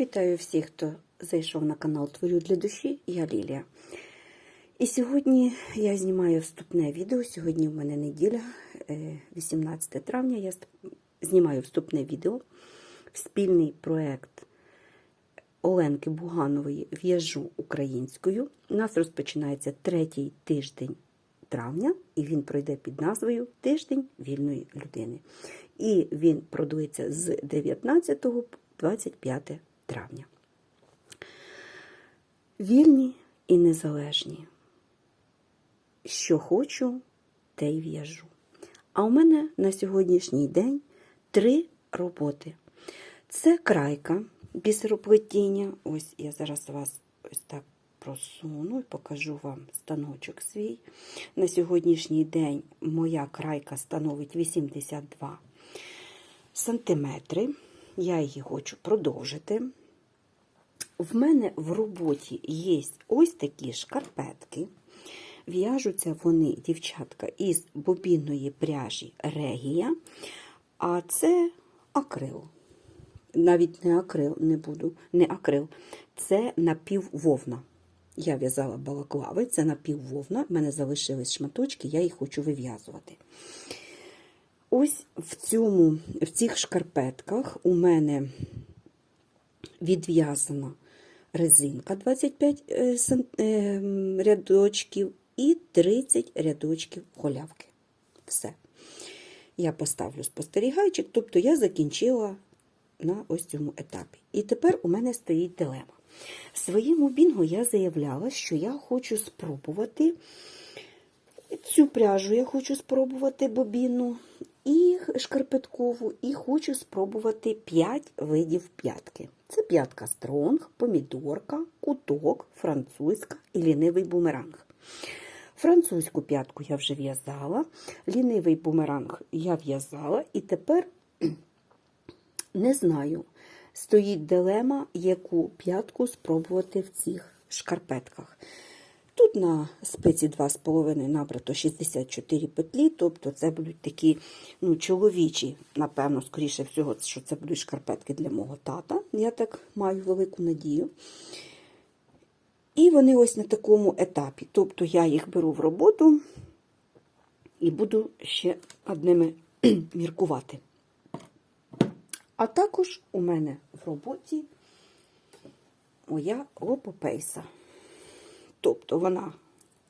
Вітаю всіх, хто зайшов на канал Творю для душі. Я Лілія. І сьогодні я знімаю вступне відео. Сьогодні в мене неділя, е, 18 травня. Я знімаю вступне відео спільний проект Оленки Буганової В'яжу українською. У нас розпочинається третій тиждень травня, і він пройде під назвою Тиждень вільної людини. І він продлиться з 19 по 25 травня. Вільні і незалежні. Що хочу, те й в'яжу. А у мене на сьогоднішній день три роботи. Це крайка бісероплетіння. Ось я зараз вас ось так просуну і покажу вам станочок свій. На сьогоднішній день моя крайка становить 82 сантиметри. Я її хочу продовжити. В мене в роботі є ось такі шкарпетки. В'яжуться вони, дівчатка, із бобінної пряжі Регія, а це акрил. Навіть не акрил, не буду, не акрил, це напіввовна. Я в'язала балаклави, це напіввовна. В мене залишились шматочки, я їх хочу вив'язувати. Ось в, цьому, в цих шкарпетках у мене відв'язана резинка 25 е, е, рядочків і 30 рядочків голявки. Все. Я поставлю спостерігайчик, тобто я закінчила на ось цьому етапі. І тепер у мене стоїть дилема. В своєму бінгу я заявляла, що я хочу спробувати цю пряжу, я хочу спробувати бобіну і шкарпеткову, і хочу спробувати 5 видів п'ятки. Це п'ятка стронг, помідорка, куток, французька і лінивий бумеранг. Французьку п'ятку я вже в'язала, лінивий бумеранг я в'язала, і тепер не знаю, стоїть дилема, яку п'ятку спробувати в цих шкарпетках. Тут на спиці 2,5 набрато 64 петлі, тобто це будуть такі ну, чоловічі, напевно, скоріше всього, що це будуть шкарпетки для мого тата. Я так маю велику надію. І вони ось на такому етапі. Тобто я їх беру в роботу і буду ще над ними міркувати. А також у мене в роботі моя лопопейса. Тобто вона,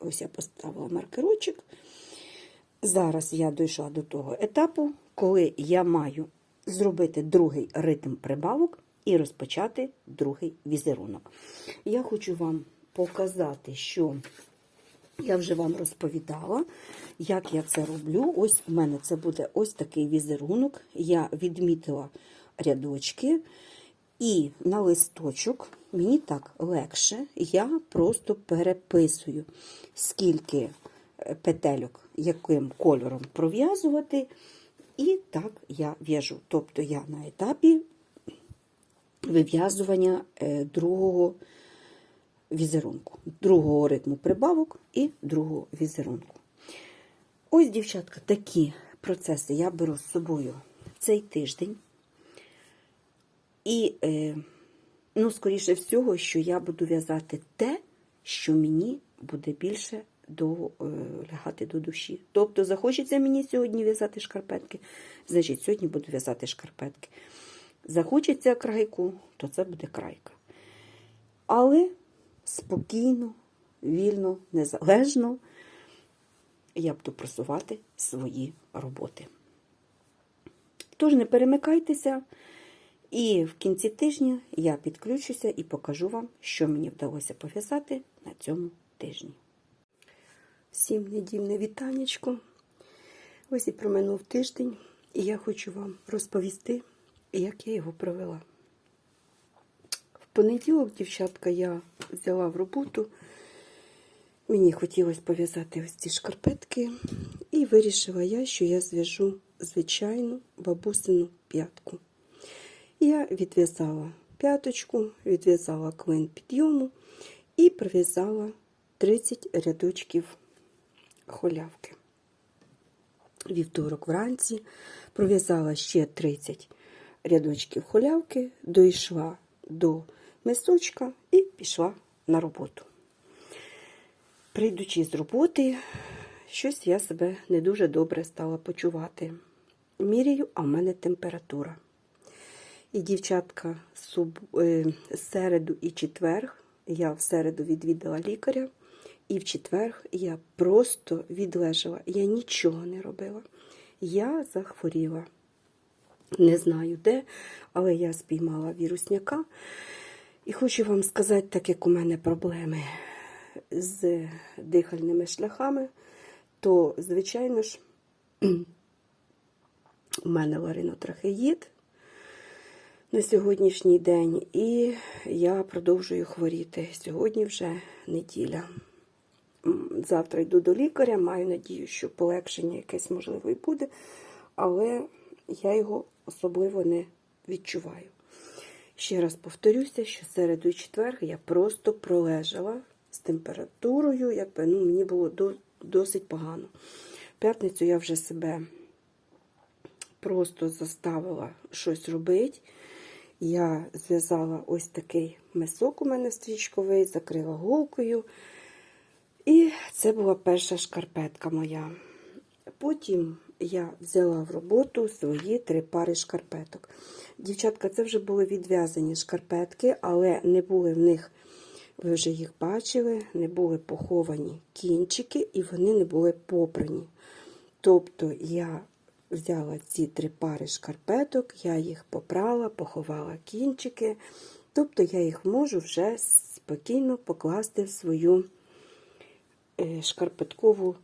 ось я поставила маркерочок. Зараз я дійшла до того етапу, коли я маю зробити другий ритм прибавок і розпочати другий візерунок. Я хочу вам показати, що я вже вам розповідала, як я це роблю. Ось у мене це буде ось такий візерунок. Я відмітила рядочки, і на листочок мені так легше, я просто переписую, скільки е, петельок, яким кольором пров'язувати, і так я в'яжу. Тобто я на етапі вив'язування е, другого візерунку, другого ритму прибавок і другого візерунку. Ось, дівчатка, такі процеси я беру з собою цей тиждень. І, е, ну, скоріше всього, що я буду в'язати те, що мені буде більше до, е, лягати до душі. Тобто, захочеться мені сьогодні в'язати шкарпетки, значить, сьогодні буду в'язати шкарпетки. Захочеться крайку, то це буде крайка. Але спокійно, вільно, незалежно я буду просувати свої роботи. Тож не перемикайтеся, і в кінці тижня я підключуся і покажу вам, що мені вдалося пов'язати на цьому тижні. Всім недільне вітанечко. Ось і проминув тиждень, і я хочу вам розповісти, як я його провела. В понеділок, дівчатка, я взяла в роботу. Мені хотілося пов'язати ось ці шкарпетки, і вирішила я, що я зв'яжу звичайну бабусину п'ятку. Я відв'язала п'яточку, відв'язала клин підйому і пров'язала 30 рядочків холявки. Вівторок вранці пров'язала ще 30 рядочків холявки, дійшла до мисочка і пішла на роботу. Прийдучи з роботи, щось я себе не дуже добре стала почувати. Міряю, а в мене температура. І дівчатка е, середу і четверг, я в середу відвідала лікаря, і в четверг я просто відлежала. Я нічого не робила. Я захворіла. Не знаю де, але я спіймала вірусняка. І хочу вам сказати, так як у мене проблеми з дихальними шляхами, то, звичайно ж, у мене ларинотрахеїд на сьогоднішній день, і я продовжую хворіти. Сьогодні вже неділя. Завтра йду до лікаря, маю надію, що полегшення якесь можливо і буде, але я його особливо не відчуваю. Ще раз повторюся, що середу і четвер я просто пролежала з температурою, якби ну, мені було до, досить погано. П'ятницю я вже себе просто заставила щось робити. Я зв'язала ось такий мисок у мене стрічковий, закрила голкою. І це була перша шкарпетка моя. Потім я взяла в роботу свої три пари шкарпеток. Дівчатка, це вже були відв'язані шкарпетки, але не були в них, ви вже їх бачили, не були поховані кінчики і вони не були попрані. Тобто я взяла ці три пари шкарпеток, я їх попрала, поховала кінчики. Тобто я їх можу вже спокійно покласти в свою е, шкарпеткову,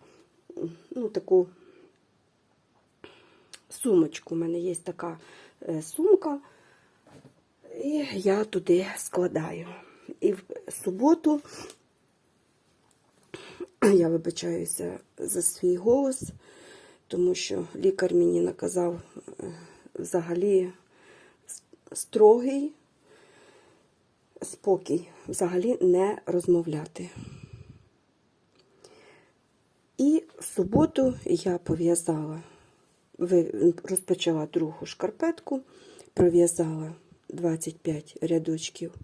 ну, таку сумочку. У мене є така е, сумка, і я туди складаю. І в суботу я вибачаюся за свій голос, тому що лікар мені наказав е, взагалі строгий спокій, взагалі не розмовляти. І в суботу я пов'язала, розпочала другу шкарпетку, пров'язала 25 рядочків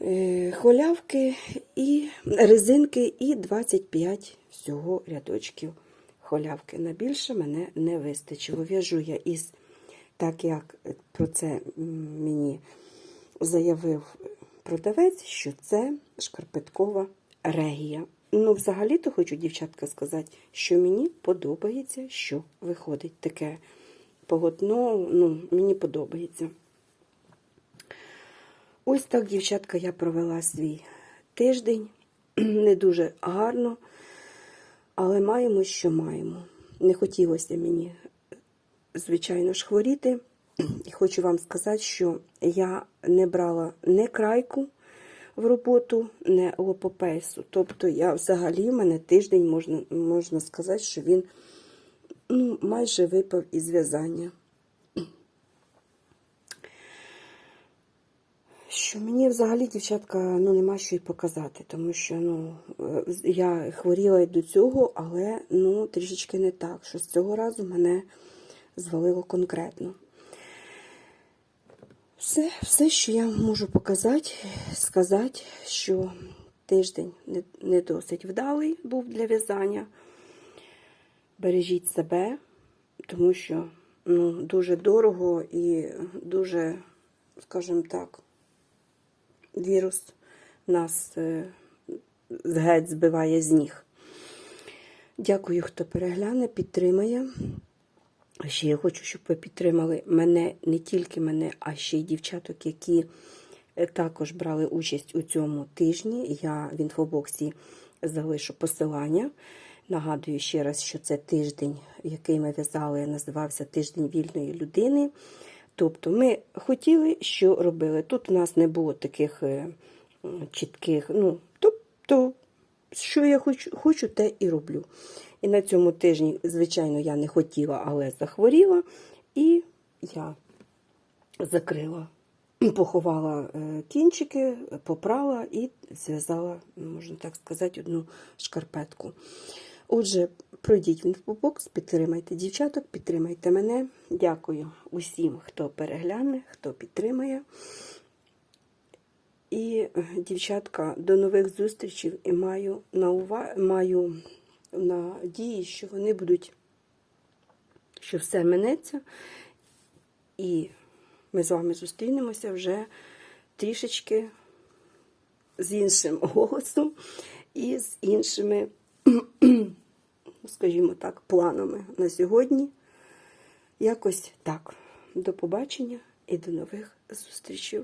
е, холявки і резинки, і 25 всього рядочків холявки. На більше мене не вистачило. В'яжу я із, так як про це мені заявив продавець, що це шкарпеткова регія. Ну, взагалі-то хочу, дівчатка, сказати, що мені подобається, що виходить таке полотно, ну, мені подобається. Ось так, дівчатка, я провела свій тиждень. Не дуже гарно, але маємо, що маємо. Не хотілося мені, звичайно ж, хворіти. І хочу вам сказати, що я не брала не крайку в роботу, не лопопейсу. Тобто я взагалі в мене тиждень, можна, можна сказати, що він ну, майже випав із в'язання. Що мені взагалі, дівчатка, ну нема що й показати, тому що ну, е, я хворіла й до цього, але ну, трішечки не так, що з цього разу мене звалило конкретно. Все, все, що я можу показати, сказати, що тиждень не, досить вдалий був для в'язання. Бережіть себе, тому що ну, дуже дорого і дуже, скажімо так, вірус нас е, геть збиває з ніг. Дякую, хто перегляне, підтримає. Ще я хочу, щоб ви підтримали мене, не тільки мене, а ще й дівчаток, які е, також брали участь у цьому тижні. Я в інфобоксі залишу посилання. Нагадую ще раз, що це тиждень, який ми в'язали, називався Тиждень вільної людини. Тобто ми хотіли, що робили. Тут у нас не було таких е, чітких, ну, тобто, що я хочу, хочу, те і роблю. І на цьому тижні, звичайно, я не хотіла, але захворіла, і я закрила, поховала е, кінчики, попрала і зв'язала, можна так сказати, одну шкарпетку. Отже, пройдіть в інфобокс, підтримайте дівчаток, підтримайте мене. Дякую усім, хто перегляне, хто підтримає. І, дівчатка, до нових зустрічей і маю на ува... маю надії, що вони будуть, що все минеться, і ми з вами зустрінемося вже трішечки з іншим голосом і з іншими, скажімо так, планами на сьогодні. Якось так. До побачення і до нових зустрічей.